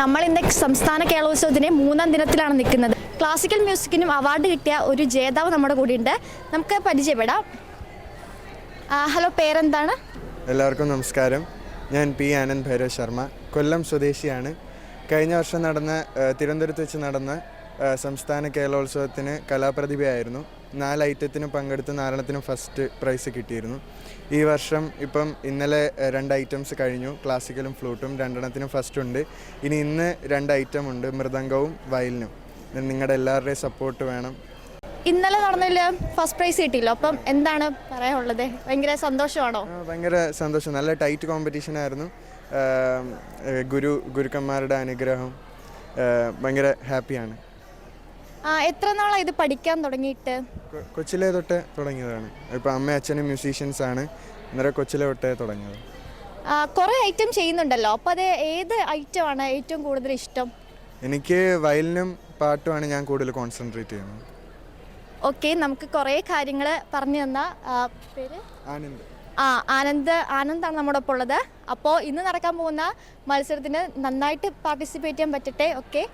നമ്മൾ ഇന്ന് സംസ്ഥാന കേരളോത്സവത്തിന് മൂന്നാം ദിനത്തിലാണ് നിൽക്കുന്നത്. ക്ലാസിക്കൽ മ്യൂസിക്കിനും അവാർഡ് കിട്ടിയ ഒരു ജേതാവ് നമ്മുടെ കൂടെയുണ്ട്. നമുക്ക് പരിചയപ്പെടാം. ഹലോ പേരെന്താണ്? എല്ലാവർക്കും നമസ്കാരം. ഞാൻ പി ആനന്ദ് ഭൈരവ് ശർമ്മ. കൊല്ലം സ്വദേശിയാണ്. കഴിഞ്ഞ വർഷം നടന്ന തിരുവനന്തപുരത്ത് വെച്ച് നടന്ന സംസ്ഥാന കേരളോത്സവത്തിന് കലാപ്രതിഭയായിരുന്നു. നാല് ഐറ്റത്തിന് പങ്കെടുത്ത് നാലെണ്ണത്തിനും ഫസ്റ്റ് പ്രൈസ് കിട്ടിയിരുന്നു. ഈ വർഷം ഇപ്പം ഇന്നലെ രണ്ട് ഐറ്റംസ് കഴിഞ്ഞു. ക്ലാസിക്കലും ഫ്ലൂട്ടും രണ്ടെണ്ണത്തിനും ഫസ്റ്റ് ഉണ്ട്. ഇനി ഇന്ന് രണ്ട് ഐറ്റം ഉണ്ട് മൃദംഗവും വയലിനും. നിങ്ങളുടെ എല്ലാവരുടെയും സപ്പോർട്ട് വേണം. ഇന്നലെ നടന്നില്ല ഫസ്റ്റ് പ്രൈസ് കിട്ടിയില്ല. അപ്പം എന്താണ് പറയാനുള്ളത്? ഭയങ്കര സന്തോഷമാണോ? ഭയങ്കര സന്തോഷം. നല്ല ടൈറ്റ് കോമ്പറ്റീഷൻ ആയിരുന്നു. ഗുരു ഗുരുക്കന്മാരുടെ അനുഗ്രഹം ഭയങ്കര ഹാപ്പിയാണ് എത്ര നാളാണ് ഇത് പഠിക്കാൻ തുടങ്ങിയിട്ട്? കൊച്ചിലെ തൊട്ട് തുടങ്ങിയതാണ്. ഇപ്പം അമ്മ അച്ഛനും മ്യൂസീഷ്യൻസ് ആണ്. അന്നേരം കൊച്ചിലെ തൊട്ടേ തുടങ്ങിയത്. കുറേ ഐറ്റം ചെയ്യുന്നുണ്ടല്ലോ. അപ്പോൾ അത് ഏത് ഐറ്റമാണ് ഏറ്റവും കൂടുതൽ ഇഷ്ടം? എനിക്ക് വയലിനും പാട്ടുമാണ് ഞാൻ കൂടുതൽ കോൺസെൻട്രേറ്റ് ചെയ്യുന്നത്. ഓക്കെ നമുക്ക് കുറേ കാര്യങ്ങൾ പറഞ്ഞു തന്ന. പേര്? ആനന്ദ്. ആ ആനന്ദ് ആനന്ദാണ് നമ്മുടെ ഒപ്പം ഉള്ളത്. അപ്പോൾ ഇന്ന് നടക്കാൻ പോകുന്ന മത്സരത്തിന് നന്നായിട്ട് പാർട്ടിസിപ്പേറ്റ് ചെയ്യാൻ പറ്റട്ടെ? ഓക്കെ.